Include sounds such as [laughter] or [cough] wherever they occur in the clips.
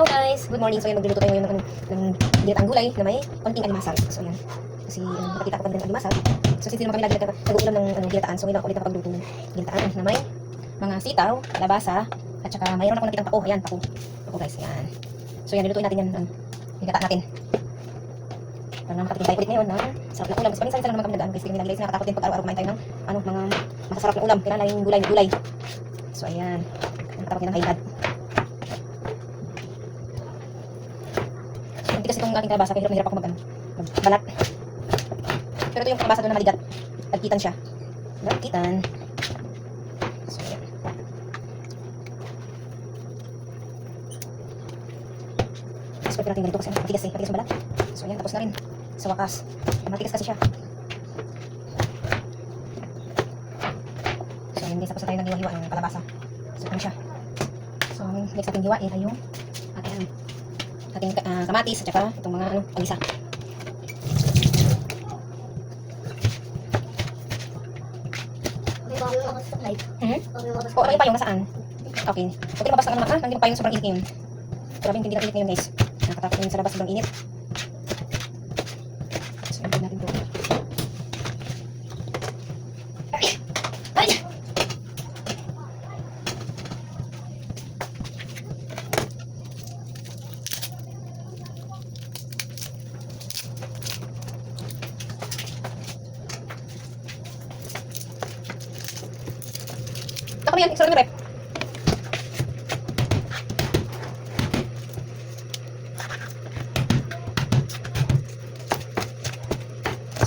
Hello guys! Good morning. So yan, magluluto tayo ngayon ng, ng ginatang gulay na may konting alimasag. So yan. Kasi um, nakita ko pa ng alimasag. So since naman kami lagi nag- nag-uulam ng ano, ginataan, so ngayon ako ulit nakapagluto ng ginataan na may mga sitaw, labasa, at saka mayroon ako nakitang pako. Ayan, pako. Pako guys, yan. So yan, nilutuin natin yan, ang ginataan natin. Para naman makatikim tayo ulit ngayon ng sarap na ulam. Kasi paminsan lang naman kami nag-ano. Kasi kami nag-guys, nakakatakot din pag araw-araw kumain tayo ng ano, mga masasarap na ulam. Kailangan yung gulay, gulay. So ayan. Nakakatakot din ng high blood. Ang tigas itong aking kalabasa, kaya hirap na hirap ako mag, ano, magbalat. Pero ito yung kalabasa doon na maligat. Tagkitan siya. Tagkitan. So, yan. Expect natin ganito kasi ano, matigas eh, matigas yung balat. So, yan, tapos na rin. Sa wakas. Matigas kasi siya. So, yun tapos na tayo nag-iwa-hiwa ng kalabasa. So, ano siya. So, next natin hiwain ay yung ating ating ah, kamatis at saka itong mga ano, pangisa. May bago ako sa live. Mhm. Bago ako sa O, ano yung payong nasaan? Okay. Huwag kayo mabasa ng naman, ah. Hindi payong sobrang init ngayon. Grabe hindi na init ngayon, guys. Nakatakot ngayon sa labas, sobrang init. So, yung natin to. Ay! Ako yan, sarap yung rep.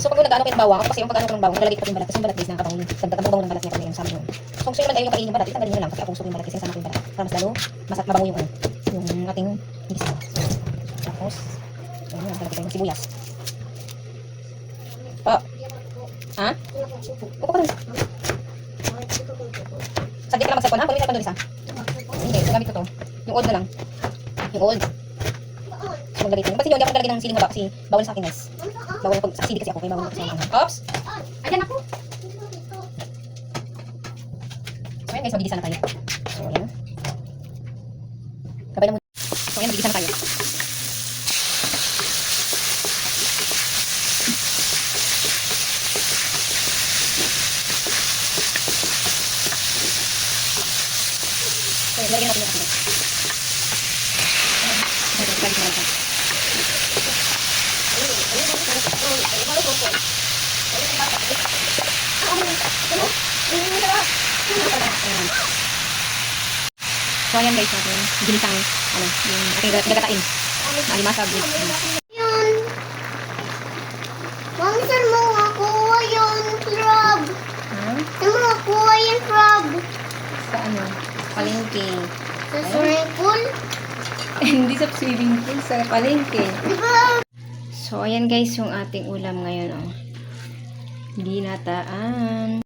So pag nag-ano kayo ng bawang, kasi yung pag-ano ko ng bawang, ko pa yung balat, kasi yung balat guys, nakakabango yun. Dagdag ang bango ng balat niya kami yung sama yun. So gusto nyo man ayaw yung kainin yung balat, itanggalin nyo na lang, kasi ako gusto ko yung balat kasi sama ko yung balat. Para mas lalo, mas mabango yung ano, yung ating gisa. Tapos, ayun, naglalagay tayo ng sibuyas. Oh, ha? Upo ka. Saglit ka lang mag-cellphone ha, kunin cellphone doon isa. Hindi, gamit ko to. Yung old na lang. Yung old. So maglagay tayo. Ba't hindi ako maglagay ng siling haba kasi bawal sa akin guys. Bawal pag sa CD kasi ako, kaya bawal ako. Oops! Ayan ako. So ayan guys, magigisa na tayo. So ayan. Kabay na muna. So ayan, magigisa na tayo. So ayan, lagyan natin yung asin. Ayan, lagyan natin yung asin. So ayan guys, natin ginisang ano, yung ating gagatain. Alimasag with Yun. Mami, saan mo Palengke. Sa swimming pool? [laughs] Hindi sa swimming pool, sa palengke. Di ba? So ayan guys, yung ating ulam ngayon oh. Ginataan.